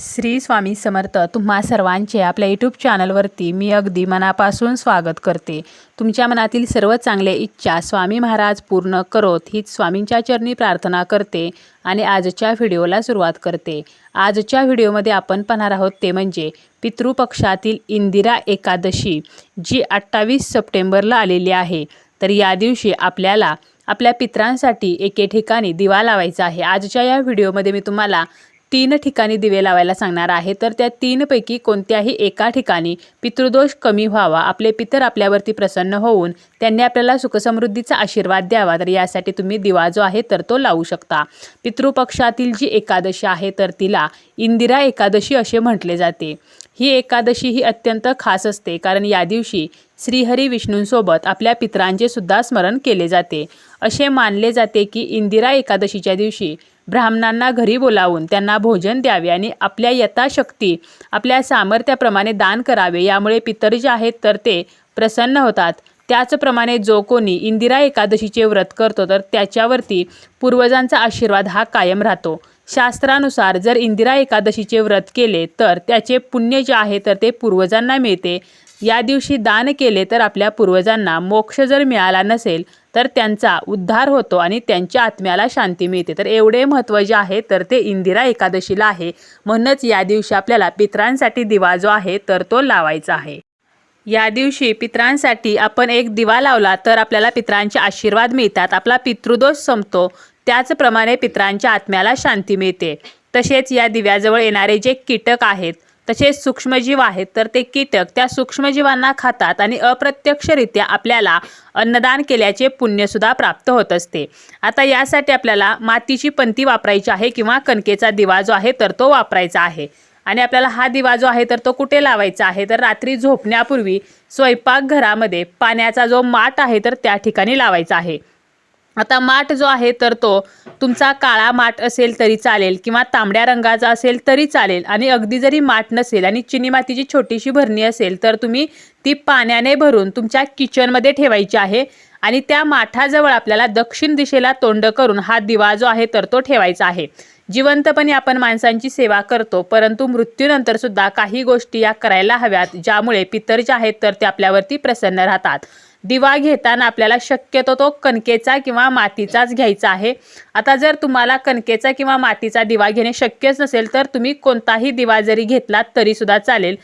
श्री स्वामी समर्थ तुम्हा सर्वांचे आपल्या यूट्यूब चॅनलवरती मी अगदी मनापासून स्वागत करते. तुमच्या मनातील सर्व चांगले इच्छा स्वामी महाराज पूर्ण करोत हीच स्वामींच्या चरणी प्रार्थना करते आणि आजच्या व्हिडिओला सुरुवात करते. आजच्या व्हिडिओमध्ये आपण पाहणार आहोत ते म्हणजे पितृपक्षातील इंदिरा एकादशी जी अठ्ठावीस सप्टेंबरला आलेली आहे. तर या दिवशी आपल्याला आपल्या पित्रांसाठी एके ठिकाणी दिवा लावायचा आहे. आजच्या या व्हिडिओमध्ये मी तुम्हाला तीन ठिकाणी दिवे लावायला सांगणार आहे. तर त्या तीनपैकी कोणत्याही एका ठिकाणी पितृदोष कमी व्हावा आपले पितर आपल्यावरती प्रसन्न होऊन त्यांनी आपल्याला सुखसमृद्धीचा आशीर्वाद द्यावा. तर यासाठी तुम्ही दिवा जो आहे तर तो लावू शकता. पितृपक्षातील जी एकादशी आहे तर तिला इंदिरा एकादशी असे म्हटले जाते. ही एकादशी ही अत्यंत खास असते कारण या दिवशी श्रीहरी विष्णूंसोबत आपल्या पितरांचे सुद्धा स्मरण केले जाते. असे मानले जाते की इंदिरा एकादशीच्या दिवशी ब्राह्मणांना घरी बोलावून त्यांना भोजन द्यावे आणि आपल्या यथाशक्ती आपल्या सामर्थ्याप्रमाणे दान करावे. यामुळे पितर जे आहेत तर ते प्रसन्न होतात. त्याचप्रमाणे जो कोणी इंदिरा एकादशीचे व्रत करतो तर त्याच्यावरती पूर्वजांचा आशीर्वाद हा कायम राहतो. शास्त्रानुसार जर इंदिरा एकादशीचे व्रत केले तर त्याचे पुण्य जे आहे तर ते पूर्वजांना मिळते. या दिवशी दान केले तर आपल्या पूर्वजांना मोक्ष जर मिळाला नसेल तर त्यांचा उद्धार होतो आणि त्यांच्या आत्म्याला शांती मिळते. तर एवढे महत्त्व जे आहे तर ते इंदिरा एकादशीला आहे. म्हणूनच या दिवशी आपल्याला पित्रांसाठी दिवा जो आहे तर तो लावायचा आहे. या दिवशी पित्रांसाठी आपण एक दिवा लावला तर आपल्याला पित्रांचे आशीर्वाद मिळतात. आपला पितृदोष संपतो. त्याचप्रमाणे पित्रांच्या आत्म्याला शांती मिळते. तसेच या दिव्याजवळ येणारे जे कीटक आहेत तसेच सूक्ष्मजीव आहेत तर ते कीटक त्या सूक्ष्मजीवांना खातात आणि अप्रत्यक्षरित्या आपल्याला अन्नदान केल्याचे पुण्यसुद्धा प्राप्त होत असते. आता यासाठी आपल्याला मातीची पंती वापरायची आहे किंवा कणकेचा दिवा जो आहे तर तो वापरायचा आहे. आणि आपल्याला हा दिवा जो आहे तर तो कुठे लावायचा आहे? तर रात्री झोपण्यापूर्वी स्वयंपाकघरामध्ये पाण्याचा जो माठ आहे तर त्या ठिकाणी लावायचा आहे. आता माठ जो आहे तर तो तुमचा काळा माठ असेल तरी चालेल किंवा तांबड्या रंगाचा असेल तरी चालेल. आणि अगदी जरी माठ नसेल आणि चिनी मातीची छोटीशी भरणी असेल तर तुम्ही ती पाण्याने भरून तुमच्या किचनमध्ये ठेवायची आहे. आणि त्या माठाजवळ आपल्याला दक्षिण दिशेला तोंड करून हा दिवा जो आहे तर तो ठेवायचा आहे. जिवंतपणे आपण माणसांची सेवा करतो परंतु मृत्यूनंतर सुद्धा काही गोष्टी या करायला हव्यात ज्यामुळे पितर जे आहेत तर ते आपल्यावरती प्रसन्न राहतात. दिवा घेताना आपल्याला शक्यतो तो कणकेचा किंवा मातीचाच घ्यायचा आहे. आता जर तुम्हाला कणकेचा किंवा मातीचा दिवा घेणे शक्यच नसेल तर तुम्ही कोणताही दिवा जरी घेतलात तरीसुद्धा चालेल.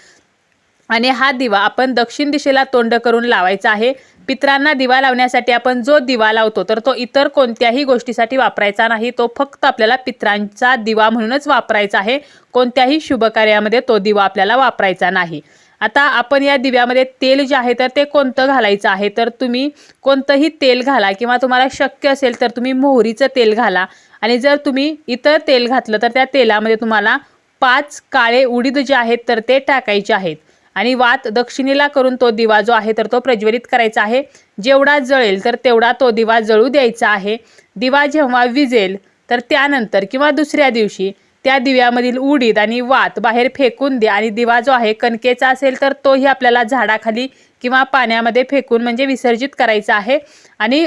आणि हा दिवा आपण दक्षिण दिशेला तोंड करून लावायचा आहे. पित्रांना दिवा लावण्यासाठी आपण जो दिवा लावतो तर तो इतर कोणत्याही गोष्टीसाठी वापरायचा नाही. तो फक्त आपल्याला पित्रांचा दिवा म्हणूनच वापरायचा आहे. कोणत्याही शुभकार्यामध्ये तो दिवा आपल्याला वापरायचा नाही. आता आपण या दिव्यामध्ये तेल जे आहे तर ते कोणतं घालायचं आहे? तर तुम्ही कोणतंही तेल घाला किंवा तुम्हाला शक्य असेल तर तुम्ही मोहरीचं तेल घाला. आणि जर तुम्ही इतर तेल घातलं तर त्या तेलामध्ये तुम्हाला पाच काळे उडीद जे आहेत तर ते टाकायचे आहेत. आणि वात दक्षिणेला करून तो दिवा जो आहे तर तो प्रज्वलित करायचा आहे. जेवढा जळेल तर तेवढा तो दिवा जळू द्यायचा आहे. दिवा जेव्हा विजेल तर त्यानंतर किंवा दुसऱ्या दिवशी त्या दिव्यामधील उडीद आणि वात बाहेर फेकून द्या आणि दिवा जो आहे कणकेचा असेल तर तोही आपल्याला झाडाखाली किंवा पाण्यामध्ये फेकून म्हणजे विसर्जित करायचा आहे. आणि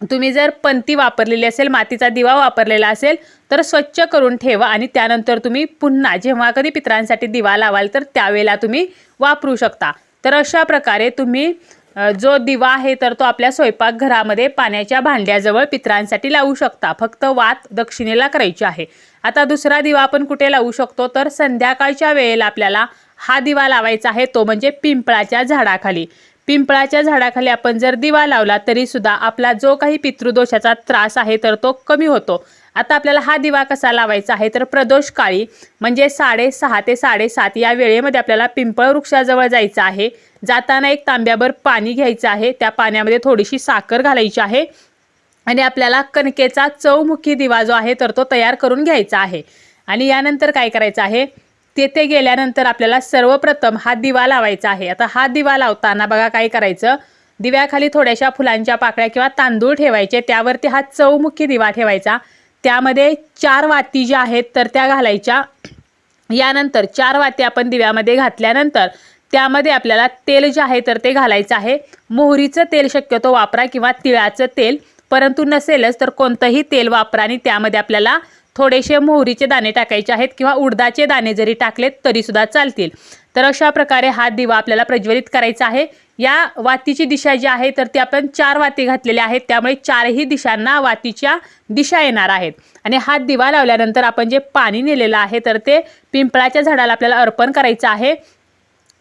तुम्ही जर पंती वापरलेली असेल मातीचा दिवा वापरलेला असेल तर स्वच्छ करून ठेवा आणि त्यानंतर तुम्ही पुन्हा जेव्हा कधी पित्रांसाठी दिवा लावाल तर त्यावेळेला तुम्ही वापरू शकता. तर अशा प्रकारे तुम्ही जो दिवा आहे तर तो आपल्या स्वयंपाकघरामध्ये पाण्याच्या भांड्याजवळ पित्रांसाठी लावू शकता. फक्त वात दक्षिणेला करायची आहे. आता दुसरा दिवा आपण कुठे लावू शकतो? तर संध्याकाळच्या वेळेला आपल्याला हा दिवा लावायचा आहे तो म्हणजे पिंपळाच्या झाडाखाली. पिंपळाच्या झाडाखाली आपण जर दिवा लावला तरी सुद्धा आपला जो काही पितृदोषाचा त्रास आहे तर तो कमी होतो. आता आपल्याला हा दिवा कसा लावायचा आहे? तर प्रदोष काळी म्हणजे साडेसहा ते साडेसात या वेळेमध्ये आपल्याला पिंपळ वृक्षाजवळ जायचं आहे. जाताना एक तांब्याभर पाणी घ्यायचं आहे. त्या पाण्यामध्ये थोडीशी साखर घालायची आहे. आणि आपल्याला कणकेचा चौमुखी दिवा जो आहे तर तो तयार करून घ्यायचा आहे. आणि यानंतर काय करायचं आहे? तेथे गेल्यानंतर आपल्याला सर्वप्रथम हा दिवा लावायचा आहे. आता हा दिवा लावताना बघा काय करायचं? दिव्याखाली थोड्याशा फुलांच्या पाकळ्या किंवा तांदूळ ठेवायचे. त्यावरती हा चौमुखी दिवा ठेवायचा. त्यामध्ये चार वाती ज्या आहेत तर त्या घालायच्या. यानंतर चार वाती आपण दिव्यामध्ये घातल्यानंतर त्यामध्ये आपल्याला तेल जे आहे तर ते घालायचं आहे. मोहरीचं तेल शक्यतो वापरा किंवा तिळाचं तेल. परंतु नसेलच तर कोणतंही तेल वापरा आणि त्यामध्ये आपल्याला थोडेसे मोहरीचे दाणे टाकायचे आहेत किंवा उडदाचे दाणे जरी टाकलेत तरीसुद्धा चालतील. तर अशा प्रकारे हा दिवा आपल्याला प्रज्वलित करायचा आहे. या वातीची दिशा जी आहे तर ती आपण चार वाती घातलेल्या आहेत. त्यामुळे चारही दिशांना वातीच्या दिशा येणार आहेत. आणि हा दिवा लावल्यानंतर आपण जे पाणी नेलेलं आहे तर ते पिंपळाच्या झाडाला आपल्याला अर्पण करायचं आहे.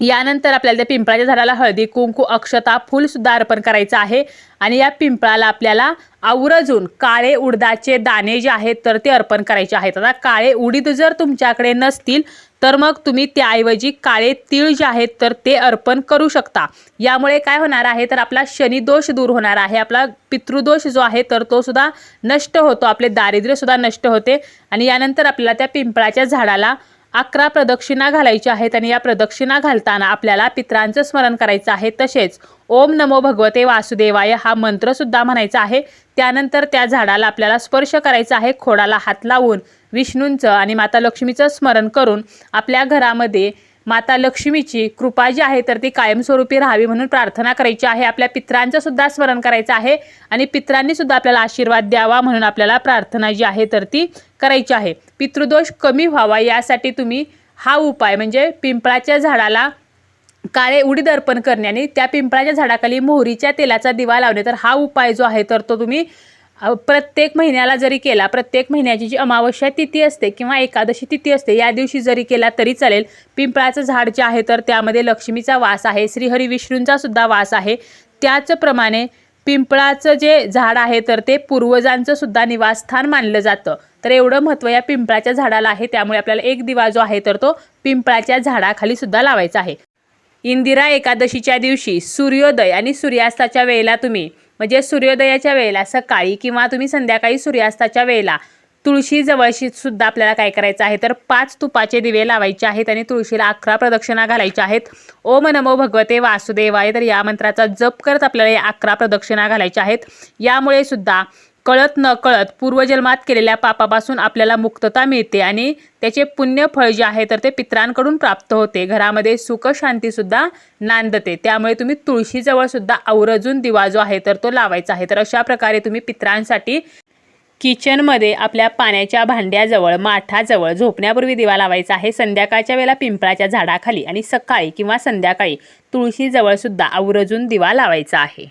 यानंतर आपल्याला त्या पिंपळाच्या झाडाला हळदी कुंकू अक्षता फूलसुद्धा अर्पण करायचं आहे. आणि या पिंपळाला आपल्याला आवर्जून काळे उडदाचे दाणे जे आहेत तर ते अर्पण करायचे आहेत. आता काळे उडीद जर तुमच्याकडे नसतील तर मग तुम्ही त्याऐवजी काळे तीळ जे आहेत तर ते अर्पण करू शकता. यामुळे काय होणार आहे तर आपला शनिदोष दूर होणार आहे. आपला पितृदोष जो आहे तर तो सुद्धा नष्ट होतो. आपले दारिद्र्यसुद्धा नष्ट होते. आणि यानंतर आपल्याला त्या पिंपळाच्या झाडाला अकरा प्रदक्षिणा घालायच्या आहेत आणि या प्रदक्षिणा घालताना आपल्याला पित्रांचं स्मरण करायचं आहे. तसेच ओम नमो भगवते वासुदेवाय हा मंत्रसुद्धा म्हणायचा आहे. त्यानंतर त्या झाडाला आपल्याला स्पर्श करायचा आहे. खोडाला हात लावून विष्णूंचं आणि माता लक्ष्मीचं स्मरण करून आपल्या घरामध्ये माता लक्ष्मीची कृपा जी आहे तर ती कायमस्वरूपी राहावी म्हणून प्रार्थना करायची आहे. आपल्या पित्रांचं सुद्धा स्मरण करायचं आहे आणि पित्रांनी सुद्धा आपल्याला आशीर्वाद द्यावा म्हणून आपल्याला प्रार्थना जी आहे तर ती करायची आहे. पितृदोष कमी व्हावा यासाठी तुम्ही हा उपाय म्हणजे पिंपळाच्या झाडाला काळे उडीद अर्पण करणे आणि त्या पिंपळाच्या झाडाखाली मोहरीच्या तेलाचा दिवा लावणे तर हा उपाय जो आहे तर तो तुम्ही प्रत्येक महिन्याला जरी केला प्रत्येक महिन्याची जी अमावस्या तिथी असते किंवा एकादशी तिथी असते या दिवशी जरी केला तरी चालेल. पिंपळाचं झाड जे आहे तर त्यामध्ये लक्ष्मीचा वास आहे श्रीहरी विष्णूंचा सुद्धा वास आहे. त्याचप्रमाणे पिंपळाचं जे झाड आहे तर ते पूर्वजांचं सुद्धा निवासस्थान मानलं जातं. तर एवढं महत्त्व या पिंपळाच्या झाडाला आहे त्यामुळे आपल्याला एक दिवा जो आहे तर तो पिंपळाच्या झाडाखाली सुद्धा लावायचा आहे. इंदिरा एकादशीच्या दिवशी सूर्योदय आणि सूर्यास्ताच्या वेळेला तुम्ही म्हणजे सूर्योदयाच्या वेळेला सकाळी किंवा तुम्ही संध्याकाळी सूर्यास्ताच्या वेळेला तुळशी जवळशी सुद्धा आपल्याला काय करायचं आहे? तर पाच तुपाचे दिवे लावायचे आहेत आणि तुळशीला अकरा प्रदक्षिणा घालायच्या आहेत. ओम नमो भगवते वासुदेवाय. तर या मंत्राचा जप करत आपल्याला या अकरा प्रदक्षिणा घालायच्या आहेत. यामुळे सुद्धा कळत न कळत पूर्वजन्मात केलेल्या पापापासून आपल्याला मुक्तता मिळते आणि त्याचे पुण्य फळ जे आहे तर ते पित्रांकडून प्राप्त होते. घरामध्ये सुख नांदते. त्यामुळे तुम्ही तुळशीजवळसुद्धा आवर्जून दिवा जो आहे तर तो लावायचा आहे. तर अशा प्रकारे तुम्ही पित्रांसाठी किचनमध्ये आपल्या पाण्याच्या भांड्याजवळ माठाजवळ झोपण्यापूर्वी दिवा लावायचा आहे. संध्याकाळच्या वेळेला पिंपळाच्या झाडाखाली आणि सकाळी किंवा संध्याकाळी तुळशीजवळसुद्धा आवर्जून दिवा लावायचा आहे.